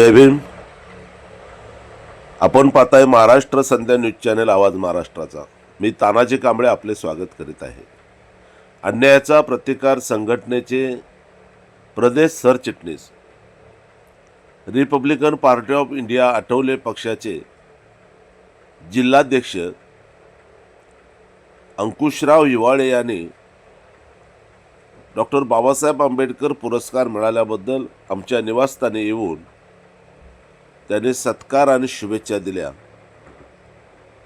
जय भीम. आपण पाहताय महाराष्ट्र संध्या news channel आवाज महाराष्ट्राचा. मी तानाजी कांबळे आपले स्वागत करीत आहे. अन्यायाचा प्रतिकार संघटनेचे प्रदेश सरचिटणीस. Republican party of India Athawale पक्षाचे जिल्हाध्यक्ष अंकुशराव हिवाळे यांनी डॉक्टर बाबासाहेब आंबेडकर पुरस्कार मिळाल्याबद्दल आमच्या निवासस्थानी येऊन त्याने सत्कार आणि शुभेच्छा दिल्या.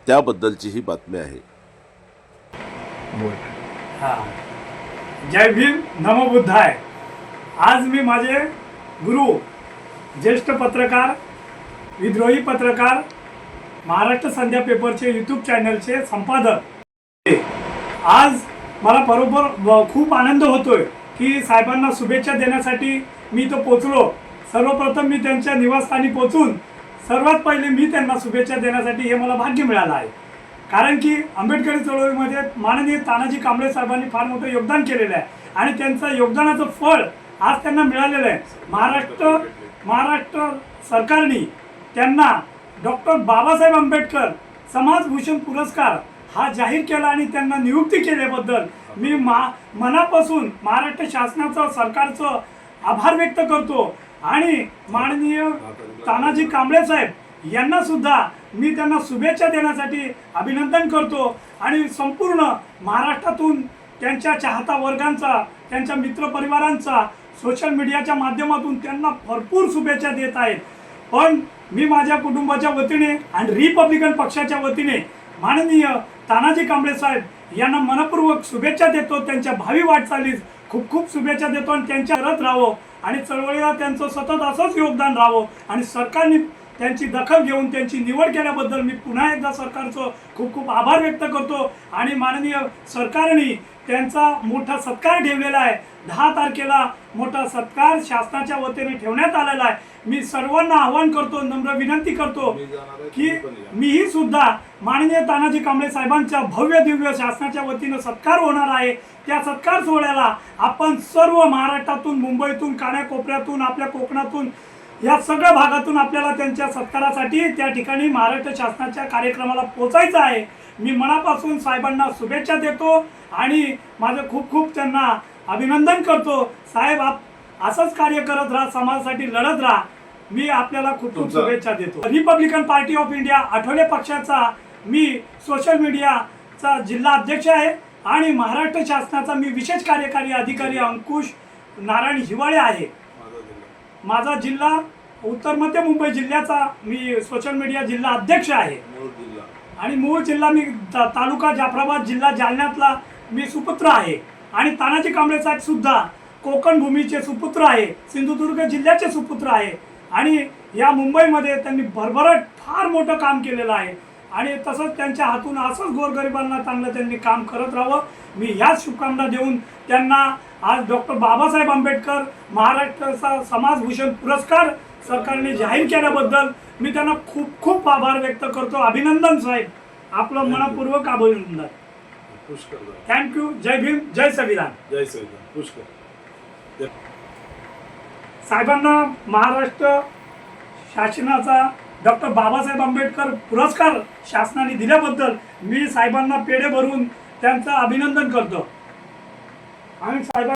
त्याबद्दलची ही बातमी आहे. हा. जय भीम नमो बुद्धाय. आज मी माझे गुरु ज्येष्ठ पत्रकार विद्रोही पत्रकार महाराष्ट्र संध्या पेपरचे यूट्यूब चॅनलचे संपादक. आज मला बरोबर खूप आनंद होतोय की साहेबांना शुभेच्छा देण्यासाठी मी इथं पोचलो सर्वप्रथम मी त्यांच्या निवासस्थानी पोचून सर्वात पहिले मी त्यांना शुभेच्छा देण्यासाठी हे मला भाग्य मिळालं आहे. कारण की आंबेडकरी चळवळीमध्ये माननीय तानाजी कांबळे साहेबांनी फार मोठं योगदान केलेलं आहे आणि त्यांचं योगदानाचं फळ आज त्यांना मिळालेलं आहे. महाराष्ट्र महाराष्ट्र सरकारने त्यांना डॉक्टर बाबासाहेब आंबेडकर समाजभूषण पुरस्कार हा जाहीर केला आणि त्यांना नियुक्ती केल्याबद्दल मी मा मनापासून महाराष्ट्र शासनाचं सरकारचं आभार व्यक्त करतो. आणि माननीय तानाजी कांबळे साहेब यांना सुद्धा मी त्यांना शुभेच्छा देण्यासाठी अभिनंदन करतो. आणि संपूर्ण महाराष्ट्रातून त्यांच्या चाहता वर्गांचा त्यांच्या मित्रपरिवारांचा सोशल मीडियाच्या माध्यमातून त्यांना भरपूर शुभेच्छा देत आहेत. पण मी माझ्या कुटुंबाच्या वतीने आणि रिपब्लिकन पक्षाच्या वतीने माननीय तानाजी कांबळे साहेब यांना मनपूर्वक शुभेच्छा देतो. त्यांच्या भावी वाटचालीस खूप खूप शुभेच्छा देतो आणि त्यांच्या करत राहावं आणि चळवळीला त्यांचं सतत असंच योगदान राहावं आणि सरकारने त्यांची दखल घेऊन त्यांची निवड केल्याबद्दल मी पुन्हा एकदा सरकारचं खूप खूप आभार व्यक्त करतो. आणि माननीय सरकारने त्यांचा मोठा सत्कार ठेवलेला आहे. दहा तारखेला मोठा सत्कार शासनाच्या वतीने ठेवण्यात आलेला आहे. मी सर्वांना आवाहन करतो नम्र विनंती करतो की मीही सुद्धा माननीय तानाजी कांबळे साहेबांच्या भव्य दिव्य शासनाच्या वतीनं सत्कार होणार आहे. त्या सत्कार सोहळ्याला आपण सर्व महाराष्ट्रातून मुंबईतून कानाकोपऱ्यातून आपल्या कोकणातून या सगळ्या भागातून आपल्याला त्यांच्या सत्कारासाठी त्या ठिकाणी महाराष्ट्र शासनाच्या कार्यक्रमाला पोचायचं आहे. मी मनापासून साहेबांना शुभेच्छा देतो आणि माझं खूप खूप त्यांना अभिनंदन करतो. साहेब आप असंच कार्य करत राहा समाजासाठी लढत राहा. मी आपल्याला खूप खूप शुभेच्छा देतो. Republican party of India Athawale पक्षाचा मी सोशल मीडियाचा जिल्हा अध्यक्ष आहे आणि महाराष्ट्र शासनाचा मी विशेष कार्यकारी अधिकारी अंकुश नारायण हिवाळे आहे. माझा जिल्हा उत्तर मध्य मुंबई जिल्ह्याचा मी सोशल मीडिया जिल्हा अध्यक्ष आहे. आणि मूळ जिल्हा मी तालुका जाफराबाद जिल्हा जालन्यातला मी सुपुत्र आहे. आणि तानाजी कांबळे साहेब सुद्धा कोकण भूमीचे सुपुत्र आहे सिंधुदुर्ग जिल्ह्याचे सुपुत्र आहे. आणि या मुंबईमध्ये त्यांनी भरभराट फार मोठं काम केलेलं आहे. आणि तसंच त्यांच्या हातून असंच गोरगरिबांना चांगलं त्यांनी काम करत राहावं. मी ह्याच शुभकामना देऊन त्यांना आज डॉक्टर बाबासाहेब आंबेडकर महाराष्ट्राचा समाजभूषण पुरस्कार सरकारने जाहीर केल्याबद्दल मी त्यांना खूप खूप आभार व्यक्त करतो. अभिनंदन साहेब. आपलं मनपूर्वक अभिनंदन. पुष्कर थँक्यू जय भीम जय संविधान. जय सविता पुष्कर साहेबांना महाराष्ट्र शासनाचा डॉक्टर बाबासाहेब आंबेडकर पुरस्कार शासनाने दिल्याबद्दल मी साहेबांना पेढे भरून त्यांचं अभिनंदन करतो. आणि साहेबां